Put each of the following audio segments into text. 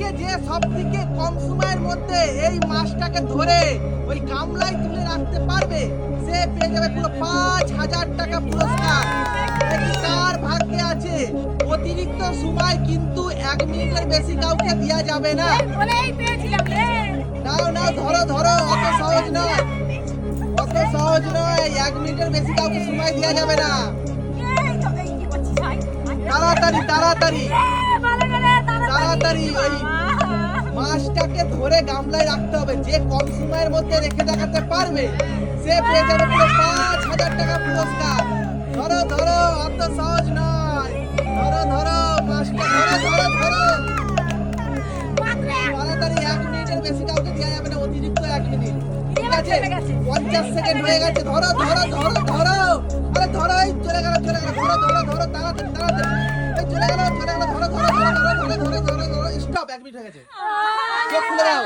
আজকে যে সব থেকে কম সময়ের মধ্যে এই মাছটাকে ধরে ওই গামলায় তুলে রাখতে পারবে সে পেয়ে যাবে পুরো পাঁচ হাজার টাকা পুরস্কার। কার ভাগ্যে আছে। অতিরিক্ত সময় কিন্তু এক মিনিটের বেশি কাউকে দেওয়া যাবে না। নাও নাও ধরো ধরো অত সহজ নয়। অত সহজ নয় এক মিনিটের বেশি কাউকে সময় দেওয়া যাবে না। তাড়াতাড়ি তাড়াতাড়ি। তাড়াতাড়ি ওই মাছটাকে ধরে গামলায় রাখতে হবে। যে কম সময়ের মধ্যে রেখে দেখাতে পারবে, সে পেয়ে পুরো পাঁচ হাজার টাকা পুরস্কার। ধরো ধরো অত সহজ নয়। ধরো ধরো, মাছটা ধরো ধরো ধরো। তাড়াতাড়ি এক মিনিটের বেশি কাউকে দেওয়া যাবে না, অতিরিক্ত এক মিনিট। ঠিক আছে? পঞ্চাশ সেকেন্ড হয়ে গেছে। ধরো ধরো ধরো ধরো। আরে ধরো, এই চলে গেল চলে গেল। ধরো ধরো ধরো, তাড়াতাড়ি তাড়াতাড়ি। চলে গেল চলে গেল ধরো এক মিনিট হয়ে গেছে চোখ খুলে দাও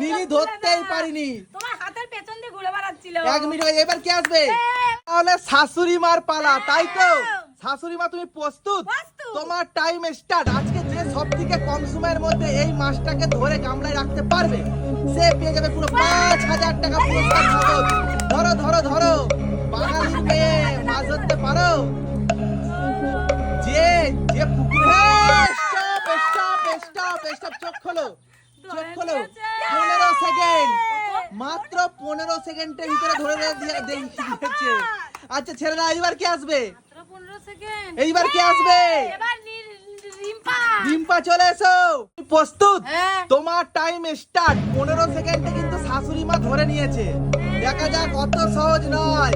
নীলি ধরতেই পারিনি তোমার হাতের পেছন দিয়ে ঘুরে বেড়াচ্ছিল এক মিনিট হয়ে এবার কি আসবে তাহলে শাশুড়ি মার পালা তাই তো শাশুড়ি মা তুমি প্রস্তুত। তোমার টাইম স্টার্ট আজকে যে সব থেকে কম সময়ের মধ্যে এই মাছটাকে ধরে গামলায় রাখতে পারবে সে পেয়ে যাবে পুরো পাঁচ হাজার টাকা পুরস্কার ধরো ধরো ধরো বাঙালির মেয়ে মাছ ধরতে পারো খোলো চোখ খোলো। পনেরো সেকেন্ড। মাত্র পনেরো সেকেন্ডের ভিতরে ধরে দিয়ে- দিয়ে- দিয়ে- দিয়েছে আচ্ছা ছেলেরা এইবার কি আসবে? মাত্র 15 সেকেন্ড। এইবার কি আসবে? রিম্পা। চলে এসো। প্রস্তুত। হ্যাঁ। তোমার টাইম স্টার্ট পনেরো সেকেন্ডে কিন্তু শাশুড়ি মা ধরে নিয়েছে। দেখা যাক অত সহজ নয়।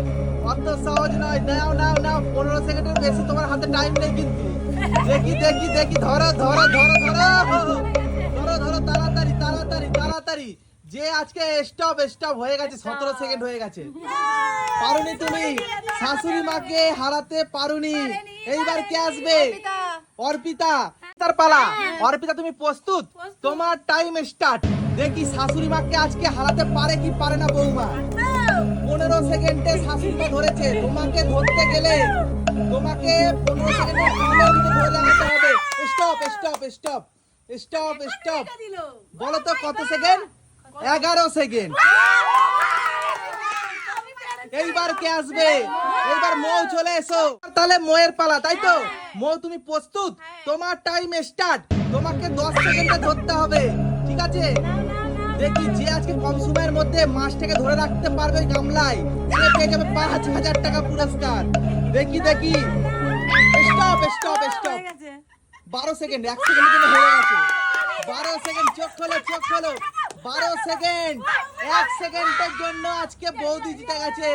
অত সহজ নয়। নাও নাও নাও। পনেরো সেকেন্ডের বেশি তোমার হাতে টাইম নেই কিন্তু। দেখি দেখি দেখি। ধরো ধরো ধরো ধরো। ধরো ধরো তাড়াতাড়ি তাড়াতাড়ি তাড়াতাড়ি। যে আজকে স্টপ স্টপ হয়ে গেছে সতেরো সেকেন্ড হয়ে গেছে। পারুনি তুমি শাশুড়ি মাকে হারাতে পারুনি। এইবার কে আসবে? অর্পিতা। তার পালা। অর্পিতা তুমি প্রস্তুত? তোমার টাইম স্টার্ট দেখি শাশুড়ি মাকে আজকে হারাতে পারে কি পারে না বৌমা। পনেরো সেকেন্ডে শাশুড়ি মা ধরেছে। তোমাকে ধরতে গেলে তোমাকে পনেরো ভিতরে ধরে লাগাতে হবে। Stop stop stop stop stop বলো তো কত সেকেন্ড এগারো সেকেন্ড এইবার কে আসবে এইবার মৌ চলে এসো তাহলে মৌয়ের পালা তাই তো মৌ তুমি প্রস্তুত তোমার টাইম স্টার্ট তোমাকে দশ সেকেন্ডে ধরতে হবে ঠিক আছে দেখি যে আজকে কম সময়ের মধ্যে মাছটাকে ধরে রাখতে পারবে গামলায় সে পেয়ে যাবে পাঁচ হাজার টাকা পুরস্কার দেখি দেখি স্টপ স্টপ স্টপ বারো সেকেন্ড, এক সেকেন্ড কিন্তু হয়ে গেছে। বারো সেকেন্ড, চোখ খোলো চোখ খোলো। বারো সেকেন্ড, এক সেকেন্ডের জন্য আজকে বৌদি জিতে গেছে।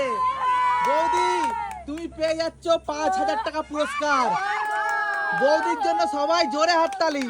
বৌদি, তুমি পেয়ে যাচ্ছ পাঁচ হাজার টাকা পুরস্কার। বৌদির জন্য সবাই জোরে হাততালি।